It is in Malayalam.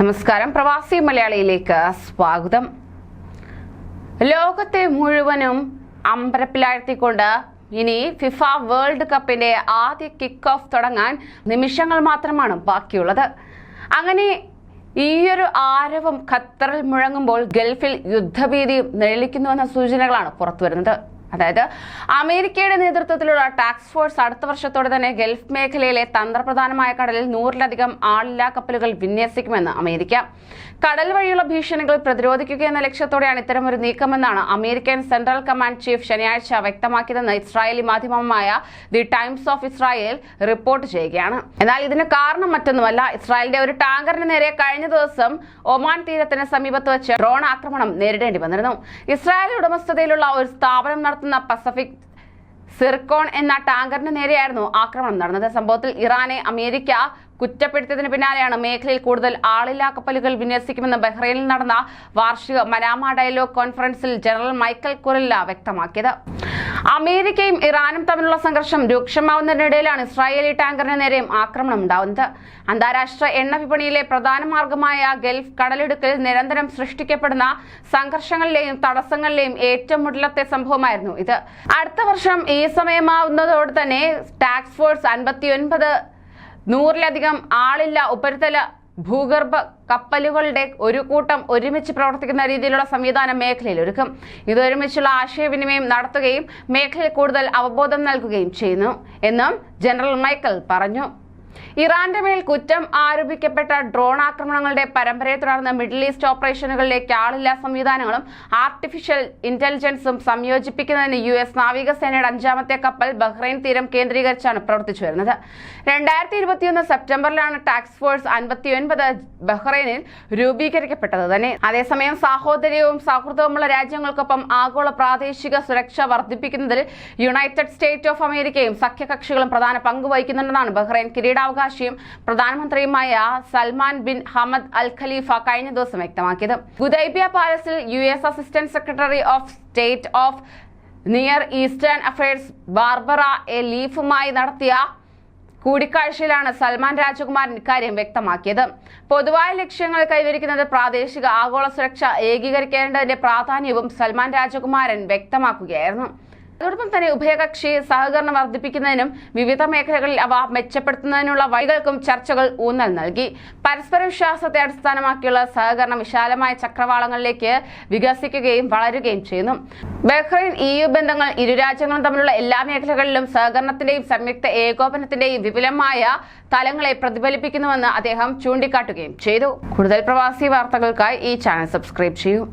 നമസ്കാരം. പ്രവാസി മലയാളിയിലേക്ക് സ്വാഗതം. ലോകത്തെ മുഴുവനും അമ്പരപ്പിലാഴ്ത്തിക്കൊണ്ട് ഇനി ഫിഫ വേൾഡ് കപ്പിന്റെ ആദ്യ കിക്ക് ഓഫ് തുടങ്ങാൻ നിമിഷങ്ങൾ മാത്രമാണ് ബാക്കിയുള്ളത്. അങ്ങനെ ഈയൊരു ആരവം ഖത്തറിൽ മുഴങ്ങുമ്പോൾ ഗൾഫിൽ യുദ്ധഭീതിയും നിഴലിക്കുന്നുവെന്ന സൂചനകളാണ് പുറത്തുവരുന്നത്. അതായത് അമേരിക്കയുടെ നേതൃത്വത്തിലുള്ള ടാക്സ് ഫോഴ്സ് അടുത്ത വർഷത്തോടെ തന്നെ ഗൾഫ് മേഖലയിലെ തന്ത്രപ്രധാനമായ കടലിൽ നൂറിലധികം ആളില്ലാ കപ്പലുകൾ വിന്യസിക്കുമെന്ന് അമേരിക്ക. കടൽ വഴിയുള്ള ഭീഷണികൾ പ്രതിരോധിക്കുക എന്ന ലക്ഷ്യത്തോടെയാണ് ഇത്തരമൊരു നീക്കമെന്നാണ് അമേരിക്കൻ സെൻട്രൽ കമാൻഡ് ചീഫ് ശനിയാഴ്ച വ്യക്തമാക്കിയതെന്ന് ഇസ്രായേലി മാധ്യമമായ the Times of Israel report ചെയ്യുകയാണ്. എന്നാൽ ഇതിന് കാരണം മറ്റൊന്നുമല്ല. ഇസ്രായേലിന്റെ ഒരു ടാങ്കറിന് നേരെ കഴിഞ്ഞ ദിവസം ഒമാൻ തീരത്തിന് സമീപത്ത് വെച്ച് ഡ്രോൺ ആക്രമണം നേരിടേണ്ടി വന്നിരുന്നു. ഇസ്രായേൽ ഉടമസ്ഥതയിലുള്ള ഒരു സ്ഥാപനം നടത്തുന്ന പസഫിക് സിർക്കോൺ എന്ന ടാങ്കറിന് നേരെയായിരുന്നു ആക്രമണം നടന്നത്. സംഭവത്തിൽ ഇറാനെ അമേരിക്ക കുറ്റപ്പെടുത്തിയതിന് പിന്നാലെയാണ് മേഖലയിൽ കൂടുതൽ ആളില്ലാ കപ്പലുകൾ വിന്യസിക്കുമെന്ന് ബഹ്റൈനിൽ നടന്ന വാർഷിക മനാമ ഡയലോഗ് കോൺഫറൻസിൽ ജനറൽ മൈക്കൽ കുറില്ല വ്യക്തമാക്കിയത്. അമേരിക്കയും ഇറാനും തമ്മിലുള്ള സംഘർഷം രൂക്ഷമാവുന്നതിനിടയിലാണ് ഇസ്രായേലി ടാങ്കറിന് നേരെയും ആക്രമണം ഉണ്ടാവുന്നത്. അന്താരാഷ്ട്ര എണ്ണ വിപണിയിലെ പ്രധാന മാർഗമായ ഗൾഫ് കടലിടുക്കിൽ നിരന്തരം സൃഷ്ടിക്കപ്പെടുന്ന സംഘർഷങ്ങളിലെയും തടസ്സങ്ങളിലെയും ഏറ്റവും മുടിലത്തെ സംഭവമായിരുന്നു ഇത്. അടുത്ത വർഷം ഈ സമയമാവുന്നതോടെ തന്നെ ടാക്സ് ഫോഴ്സ് അൻപത്തിയൊൻപത് നൂറിലധികം ആളില്ല ഉപരിതല ഭൂഗർഭ കപ്പലുകളുടെ ഒരു കൂട്ടം ഒരുമിച്ച് പ്രവർത്തിക്കുന്ന രീതിയിലുള്ള സംവിധാനം മേഖലയിൽ ഒരുക്കും. ഇത് ഒരുമിച്ചുള്ള ആശയവിനിമയം നടത്തുകയും മേഖലയിൽ കൂടുതൽ അവബോധം നൽകുകയും ചെയ്യുന്നു എന്നും ജനറൽ മൈക്കൽ പറഞ്ഞു. ഇറാന്റെ മേൽ കുറ്റം ആരോപിക്കപ്പെട്ട ഡ്രോൺ ആക്രമണങ്ങളുടെ പരമ്പരയെ തുടർന്ന് മിഡിൽ ഈസ്റ്റ് ഓപ്പറേഷനുകളിലേക്ക് ആളില്ലാ സംവിധാനങ്ങളും ആർട്ടിഫിഷ്യൽ ഇന്റലിജൻസും സംയോജിപ്പിക്കുന്നതിന് യു എസ് നാവികസേനയുടെ അഞ്ചാമത്തെ കപ്പൽ ബഹ്റൈൻ തീരം കേന്ദ്രീകരിച്ചാണ് പ്രവർത്തിച്ചു വരുന്നത്. രണ്ടായിരത്തി ഇരുപത്തിയൊന്ന് സെപ്റ്റംബറിലാണ് ടാക്സ് ഫോഴ്സ് അൻപത്തിയൊൻപത് ബഹ്റൈനിൽ രൂപീകരിക്കപ്പെട്ടത് തന്നെ. അതേസമയം സാഹോദര്യവും സൗഹൃദവുമുള്ള രാജ്യങ്ങൾക്കൊപ്പം ആഗോള പ്രാദേശിക സുരക്ഷ വർദ്ധിപ്പിക്കുന്നതിൽ യുണൈറ്റഡ് സ്റ്റേറ്റ് ഓഫ് അമേരിക്കയും സഖ്യകക്ഷികളും പ്രധാന പങ്ക് വഹിക്കുന്നുണ്ടെന്നാണ് ബഹ്റൈൻ കിരീടാവകാശിയും പ്രധാനമന്ത്രിയുമായ Salman bin Hamad Al Khalifa കഴിഞ്ഞ ദിവസം വ്യക്തമാക്കിയത്. Gudaibiya പാലസിൽ U S assistant secretary of state of near eastern affairs Barbara A ലീഫുമായി നടത്തിയ കൂടിക്കാഴ്ചയിലാണ് സൽമാൻ രാജകുമാരൻ ഇക്കാര്യം വ്യക്തമാക്കിയത്. പൊതുവായ ലക്ഷ്യങ്ങൾ കൈവരിക്കുന്നത് പ്രാദേശിക ആഗോള സുരക്ഷ ഏകീകരിക്കേണ്ടതിന്റെ പ്രാധാന്യവും സൽമാൻ രാജകുമാരൻ വ്യക്തമാക്കുകയായിരുന്നു. അതോടൊപ്പം തന്നെ ഉഭയകക്ഷി സഹകരണം വർദ്ധിപ്പിക്കുന്നതിനും വിവിധ മേഖലകളിൽ അവ മെച്ചപ്പെടുത്തുന്നതിനുള്ള വഴികൾക്കും ചർച്ചകൾ ഊന്നൽ നൽകി. പരസ്പര വിശ്വാസത്തെ അടിസ്ഥാനമാക്കിയുള്ള സഹകരണം വിശാലമായ ചക്രവാളങ്ങളിലേക്ക് വികസിക്കുകയും വളരുകയും ചെയ്യുന്നു. ബഹ്റൈൻ ഇ യു ബന്ധങ്ങൾ ഇരു രാജ്യങ്ങളും തമ്മിലുള്ള എല്ലാ മേഖലകളിലും സഹകരണത്തിന്റെയും സംയുക്ത ഏകോപനത്തിന്റെയും വിപുലമായ തലങ്ങളെ പ്രതിഫലിപ്പിക്കുന്നുവെന്ന് അദ്ദേഹം ചൂണ്ടിക്കാട്ടുകയും ചെയ്തു. കൂടുതൽ പ്രവാസി വാർത്തകൾക്കായി ഈ ചാനൽ സബ്സ്ക്രൈബ് ചെയ്യൂ.